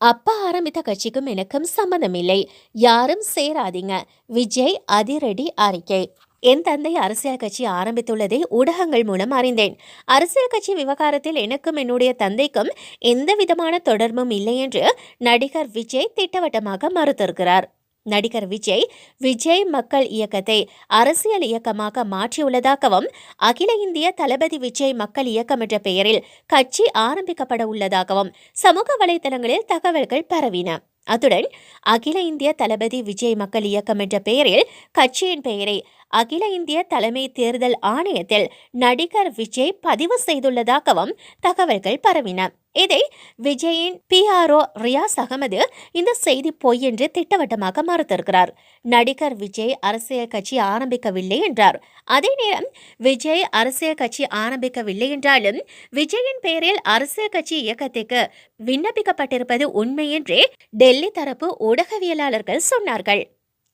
அப்பா ஆரம்பித்த கட்சிக்கும் எனக்கும் சம்மந்தமில்லை யாரும் சேராதீங்க. விஜய் அதிரடி அறிக்கை. என் தந்தை அரசியல் கட்சி ஆரம்பித்துள்ளதை ஊடகங்கள் மூலம் அறிந்தேன். அரசியல் கட்சி விவகாரத்தில் எனக்கும் என்னுடைய தந்தைக்கும் எந்த விதமான தொடர்பும் இல்லை என்று நடிகர் விஜய் திட்டவட்டமாக மறுத்திருக்கிறார். நடிகர் விஜய் விஜய் மக்கள் இயக்கத்தை அரசியல் இயக்கமாக மாற்றியுள்ளதாகவும் அகில இந்திய தளபதி விஜய் மக்கள் இயக்கம் என்ற பெயரில் கட்சி ஆரம்பிக்கப்பட உள்ளதாகவும் சமூக வலைதளங்களில் தகவல்கள் பரவின. அத்துடன் அகில இந்திய தளபதி விஜய் மக்கள் இயக்கம் என்ற பெயரில் கட்சியின் பெயரை அகில இந்திய தலைமை தேர்தல் ஆணையத்தில் நடிகர் விஜய் பதிவு செய்துள்ளதாகவும் தகவல்கள் பரவின. இதை விஜயின் பிஆர்ஓ ரியாஸ் அகமது இந்த செய்தி பொய் என்று திட்டவட்டமாக மறுத்திருக்கிறார். நடிகர் விஜய் அரசியல் கட்சி ஆரம்பிக்கவில்லை என்றார். அதே நேரம் விஜய் அரசியல் கட்சி ஆரம்பிக்கவில்லை என்றாலும் விஜயின் பெயரில் அரசியல் கட்சி இயக்கத்திற்கு விண்ணப்பிக்கப்பட்டிருப்பது உண்மை என்றே டெல்லி தரப்பு ஊடகவியலாளர்கள் சொன்னார்கள்.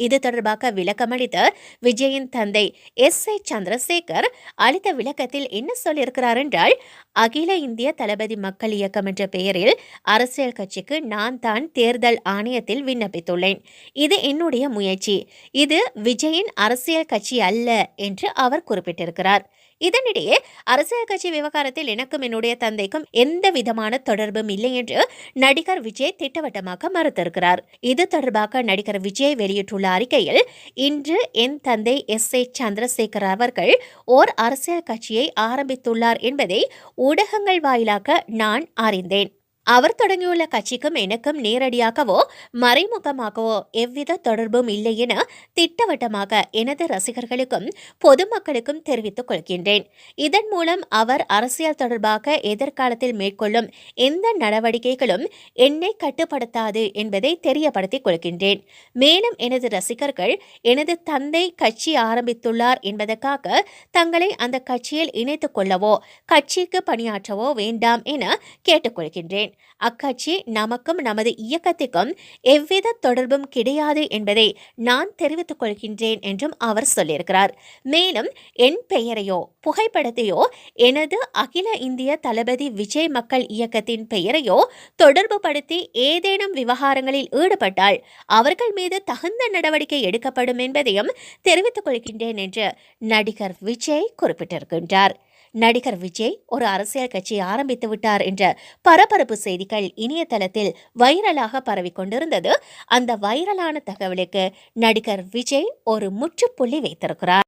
இது தொடர்பாக விளக்கமளித்த விஜயின் தந்தை எஸ் ஐ சந்திரசேகர் அளித்த விளக்கத்தில் என்ன சொல்லியிருக்கிறார் என்றால் அகில இந்திய தளபதி மக்கள் இயக்கம் என்ற பெயரில் அரசியல் கட்சிக்கு நான் தான் தேர்தல் ஆணையத்தில் விண்ணப்பித்துள்ளேன். இது என்னுடைய முயற்சி. இது விஜயின் அரசியல் கட்சி அல்ல என்று அவர் குறிப்பிட்டிருக்கிறார். இதனிடையே அரசியல் கட்சி விவகாரத்தில் எனக்கும் என்னுடைய தந்தைக்கும் எந்த விதமான தொடர்பும் இல்லை என்று நடிகர் விஜய் திட்டவட்டமாக மறுத்திருக்கிறார். இது தொடர்பாக நடிகர் விஜய் வெளியிட்டுள்ள அறிக்கையில் இன்று என் தந்தை எஸ். ஏ. சந்திரசேகர் அவர்கள் ஓர் அரசியல் கட்சியை ஆரம்பித்துள்ளார் என்பதை ஊடகங்கள் வாயிலாக நான் அறிந்தேன். அவர் தொடங்கியுள்ள கட்சிக்கும் எனக்கும் நேரடியாகவோ மறைமுகமாகவோ எவ்வித தொடர்பும் இல்லை என திட்டவட்டமாக எனது ரசிகர்களுக்கும் பொதுமக்களுக்கும் தெரிவித்துக் கொள்கின்றேன். இதன் மூலம் அவர் அரசியல் தொடர்பாக எதிர்காலத்தில் மேற்கொள்ளும் எந்த நடவடிக்கைகளும் என்னை கட்டுப்படுத்தாது என்பதை தெரியப்படுத்திக் கொள்கின்றேன். மேலும் எனது ரசிகர்கள் எனது தந்தை கட்சி ஆரம்பித்துள்ளார் என்பதற்காக தங்களை அந்த கட்சியில் இணைத்துக் கொள்ளவோ கட்சிக்கு பணியாற்றவோ வேண்டாம் என கேட்டுக்கொள்கின்றேன் அக்கட்சி நமக்கும் நமது இயக்கத்துக்கும் எவ்வித தொடர்பும் கிடையாது என்பதை நான் தெரிவித்துக் கொள்கின்றேன் என்றும் அவர் சொல்லியிருக்கிறார். மேலும் என் பெயரையோ புகைப்படத்தையோ எனது அகில இந்திய தளபதி விஜய் மக்கள் இயக்கத்தின் பெயரையோ தொடர்பு படுத்தி ஏதேனும் விவகாரங்களில் ஈடுபட்டால் அவர்கள் மீது தகுந்த நடவடிக்கை எடுக்கப்படும் என்பதையும் தெரிவித்துக் கொள்கின்றேன் என்று நடிகர் விஜய் குறிப்பிட்டிருக்கின்றார். நடிகர் விஜய் ஒரு அரசியல் கட்சி ஆரம்பித்து விட்டார் என்ற பரபரப்பு செய்திகள் இணையதளத்தில் வைரலாக பரவிக்கொண்டிருந்தது அந்த வைரலான தகவலுக்கு நடிகர் விஜய் ஒரு முற்றுப்புள்ளி வைத்திருக்கிறார்.